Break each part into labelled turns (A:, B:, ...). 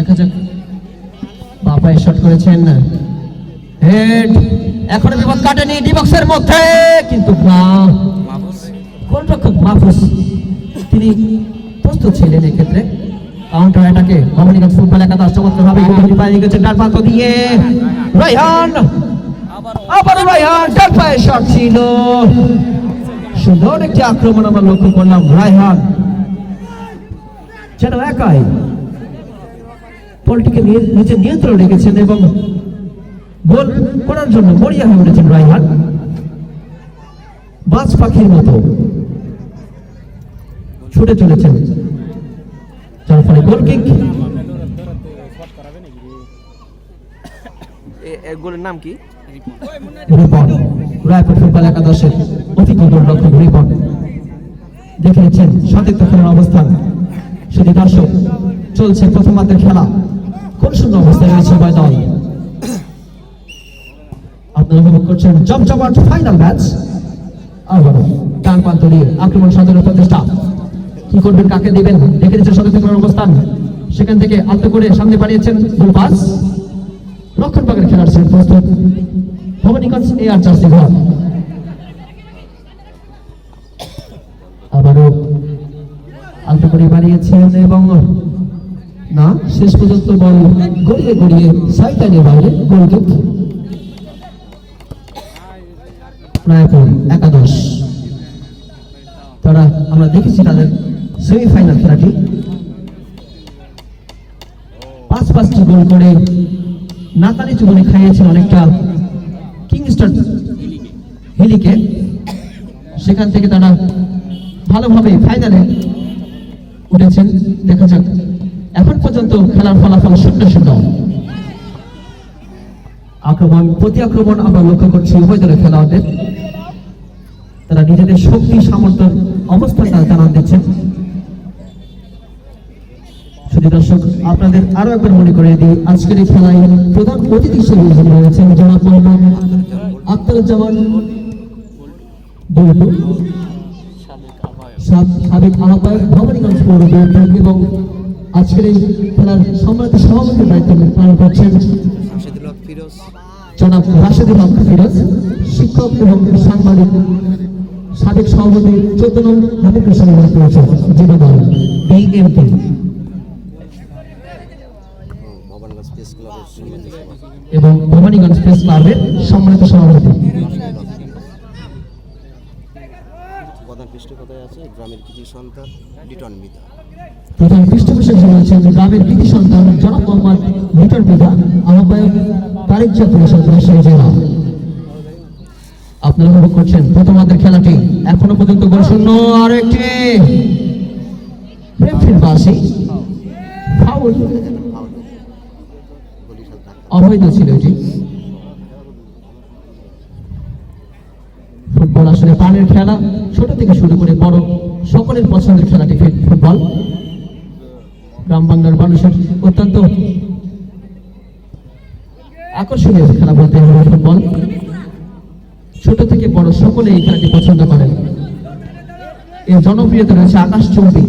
A: দেখা যাক। বাপায় শট করেছেন হেড এখনও বিপদ কাটেনি ডিবক্সের মধ্যে কিন্তু না গোলরক্ষক মাহফুজ তিনি প্রস্তুত ছিলেন এক্ষেত্রে। কাউন্টার অ্যাটাকে কমিউনিকেট ফুটবল একাদশ চমৎকার ভাবে গুলি পায়ে গেছে ডান প্রান্ত দিয়ে। রায়হান আবার রায়হান ডান পায়ে শট ছিল। সুন্দর একটি আক্রমণ আমরা লক্ষ্য করলাম। রায়হান যেন একাই বলটিকে নিয়ে নিচে নিয়ন্ত্রণ রেখেছেন এবং গোল করার জন্য মরিয়া হয়ে উঠেছেন রায়হান। বাজ পাখির মতো ছুটে চলেছেন। যার ফলে গোল কিক
B: গোলের নাম কি?
A: রিপন রায়পুর ফুটবল একাদশের অতিথি গোলরক্ষক রিপন। দেখে নিচ্ছেন সঠিক খেলার অবস্থান। শুধু দর্শক চলছে প্রথমার্ধের খেলা। কোন শূন্য অবস্থায় রয়েছে উভয় দল। আপনারা উপভোগ করছেন জমজমাট ফাইনাল ম্যাচ আবারও ডান প্রান্ত দিয়ে আক্রমণ সাজানোর প্রচেষ্টা। কি করবেন, কাকে দিবেন, দেখে দিচ্ছেন খেলার অবস্থান। সেখান থেকে আলতো করে সামনে বাড়িয়েছেন গোল পাস রক্ষণ পাকের খেলার ছিলেন প্রস্তুত। ভবানীগঞ্জ এ আর জার্সি ঘর শেষ পর্যন্ত বল গড়িয়ে গড়িয়ে সাইটানিয়ে বাইরে গোল কিক। একাদশ। তারা, আমরা দেখেছি তাদের সেমিফাইনাল খেলাটি। পাঁচ পাঁচটি গোল করে নাকানি চুবনি খাইয়েছেন অনেকটা কিংস্টার হিলিকে। সেখান থেকে তারা ভালোভাবে ফাইনালে উঠেছেন। দেখা যাক এখন পর্যন্ত খেলার ফলাফল শূন্য শূন্য। আক্রমণ, প্রতি আক্রমণ আমরা লক্ষ্য করছি উভয় দলের খেলোয়াড়দের। তারা নিজেদের শক্তি সামর্থ্যের অবস্থানটা জানান দিচ্ছেন দর্শক, আপনাদের আরও একবার মনে করে দিই, আজকের এই খেলায় প্রধান অতিথি হিসেবে হাজির হয়েছেন জনাব মোহাম্মদ আখতারুজ্জামান বল্টু সাবেক আহ্বায়ক ভবানীগঞ্জ পৌর এবং আজকের এই খেলার সম্মানিত সভাপতির দায়িত্ব পালন করছেন জনাব রাশেদুল হক ফিরোজ শিক্ষক এবং সাংবাদিক সাবেক সভাপতি চোদ্দ নং হামিদ হোসেন রয়েছে যুবদল বিএমপি এবং ভবানীগঞ্জ প্রেস ক্লাবের সম্মানিত সভাপতি।
B: প্রধান পৃষ্ঠপোষকতায় আছে গ্রামের কৃষি সন্তান লিটন মিতা।
A: প্রধান পৃষ্ঠপোষক হিসেবে রয়েছেন গ্রামের কৃতি সন্তান জনাব মোহাম্মদ লিটন পিতা আহ্বায়ক তারিক জাতীয় রাজশাহী জেলা আপনারা উপভোগ করছেন প্রথমার্ধের খেলাটি। এখনও পর্যন্ত গোল শূন্য আর একটি পাশে ফাউল অবৈধ ছিল এটি। ফুটবল আসলে প্রাণের খেলা। ছোট থেকে শুরু করে বড় সকলের পছন্দের খেলাটি ফুটবল গ্রাম বাংলার মানুষের অত্যন্ত আকর্ষণীয় খেলা বলতে হবে ফুটবল ছোট থেকে বড় সকলে এই খেলাটি পছন্দ করেন। এর জনপ্রিয়তা রয়েছে আকাশ চৌধুরী।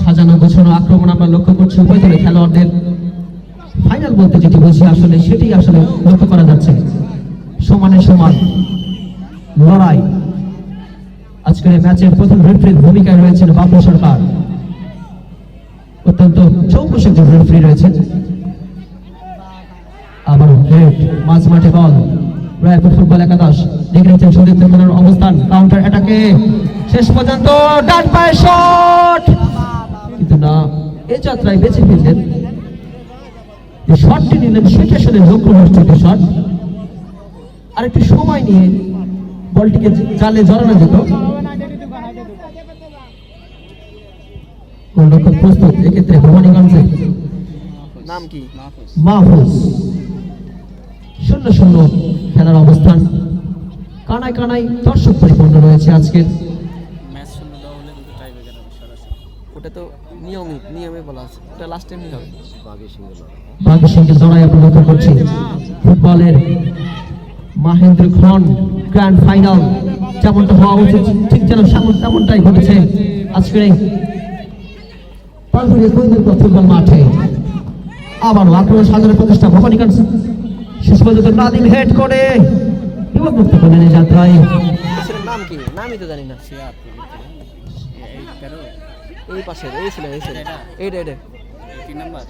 A: সাজানো গোছানো আক্রমণ আমরা লক্ষ্য করছি দলের খেলোয়াড়দের ফাইনাল বলতে যেটি বুঝি আসলে, সেটি আসলে লক্ষ্য করা যাচ্ছে। সমানে সমান লড়াই। আজকের ম্যাচের প্রথম রেফারির ভূমিকায় রয়েছেন বাবু সরকার। অত্যন্ত চৌকস একজন রেফারি রয়েছেন। আবার হেড মাঝ মাঠে বল রায়পুর ফুটবল একাদশ দেখে নিচ্ছেন সুদীপ দেবনার অবস্থান কাউন্টার অ্যাটাকে শেষ পর্যন্ত ডান পায়ে শট কিন্তু না এই যাত্রায় বেঁচে ফেললেন যে শটটি নিলেন সেটা আসলে লক্ষ্য নষ্ট একটি শট আর একটু সময় নিয়ে বলটিকে জালে জড়ানো যেত। গোলরক্ষক প্রস্তুত? এক্ষেত্রে ভবানীগঞ্জে।
B: নাম কি?
A: মাহফুজ। শূন্য শূন্য খেলার অবস্থান। কানায় কানায় দর্শক পরিপূর্ণ রয়েছে আজকের।
B: ওটা তো নিয়মিত নিয়মে বলা আছে। ওটা লাস্ট টাইম হবে।
A: বাঘের সঙ্গে লড়াই। আমরা করছি। ফুটবলের মাহেন্দ্র খন গ্র্যান্ড ফাইনাল যেমনটা হওয়া উচিত ঠিক যেন সেমন তেমনটাই ঘটেছে আজকের এই ফুটবল মাঠে। আবার আক্রমণ সাজানোর প্রচেষ্টা ভবানীগঞ্জ। শেষ পর্যন্ত নাদিম হেড করে। বিপদমুক্ত এই যাত্রায়।
B: নাম কি? নামই তো জানি না
C: এই
B: পাশের এই ছিলেন এই ছিলেন এইটা এইটা
C: তিন নাম্বার?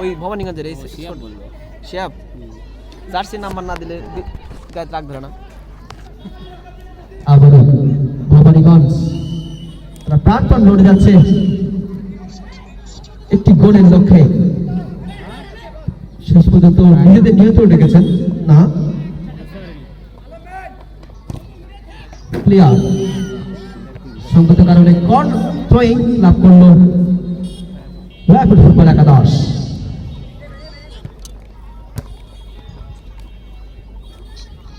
B: ওই ভবানীগঞ্জের এই
C: শিয়া বলব
B: শ্যাপ জার্সি নাম্বার না দিলে গায়ে রাখ ধরে না।
A: আবারও ভবানীগঞ্জ। তারা প্রাণপণ লড়ে যাচ্ছে। একটি গোলের লক্ষ্যে। শেষ পর্যন্ত নিজেদের নিয়ন্ত্রণ রেখেছেন। না? প্লেয়ার। সঙ্গত কারণে কর্ন থ্রোয়িং লাভ করল রায়পুর ফুটবল একাদশ।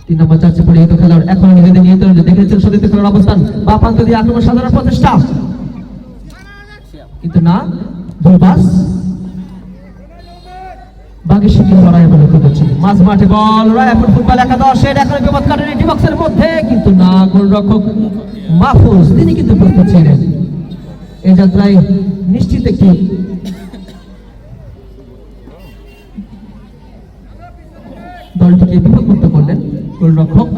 A: তিন নম্বর চার্চে পরিহিত খেলোয়াড় এখনও নিজেদের দেখেছেন সতীর্থ খেলার অবস্থান। বা প্রান্ত দিয়ে আক্রমণ সাধারণ প্রচেষ্টা। কিন্তু না বাকি সিটি লড়াই বলে করছি মাঝ মাঠে বল রায়পুর ফুটবল একাদশের এখন বিপদ কাটেনি ডিবক্সের মধ্যে, কিন্তু না, গোলরক্ষক মাহফুজ, তিনি কিন্তু প্রস্তুত ছিলেন। এই যাত্রায় নিশ্চিত একটি দলটিকে বিপদমুক্ত করলেন গোলরক্ষক।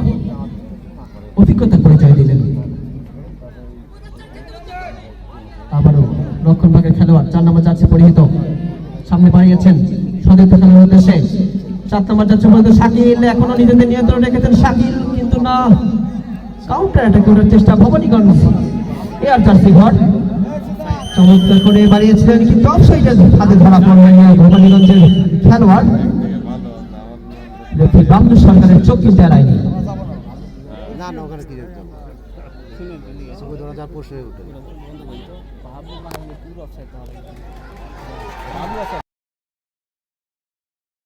A: অভিজ্ঞতার পরিচয় দিলেন। আবারও রক্ষণ ভাগের খেলোয়াড়, চার নম্বর যাচ্ছে পরিহিত। সামনে বাড়িয়েছেন খেলার উদ্দেশ্যে সাত নম্বর যাচ্ছে পরিহিত শাকিল, এখনও নিজেদের নিয়ন্ত্রণ রেখেছেন শাকিল, কিন্তু না। কাউন্টার অ্যাটাক করার চেষ্টা ভবানীগঞ্জ। এয়ার জার্সি ঘর। চমৎকার করে বাড়িয়েছিলেন, কিন্তু অবশ্যই হাতে ধরা পড়লেন ভবানীগঞ্জের খেলোয়াড়। লেফটি বামদু সরকারের চোখ কিন্তু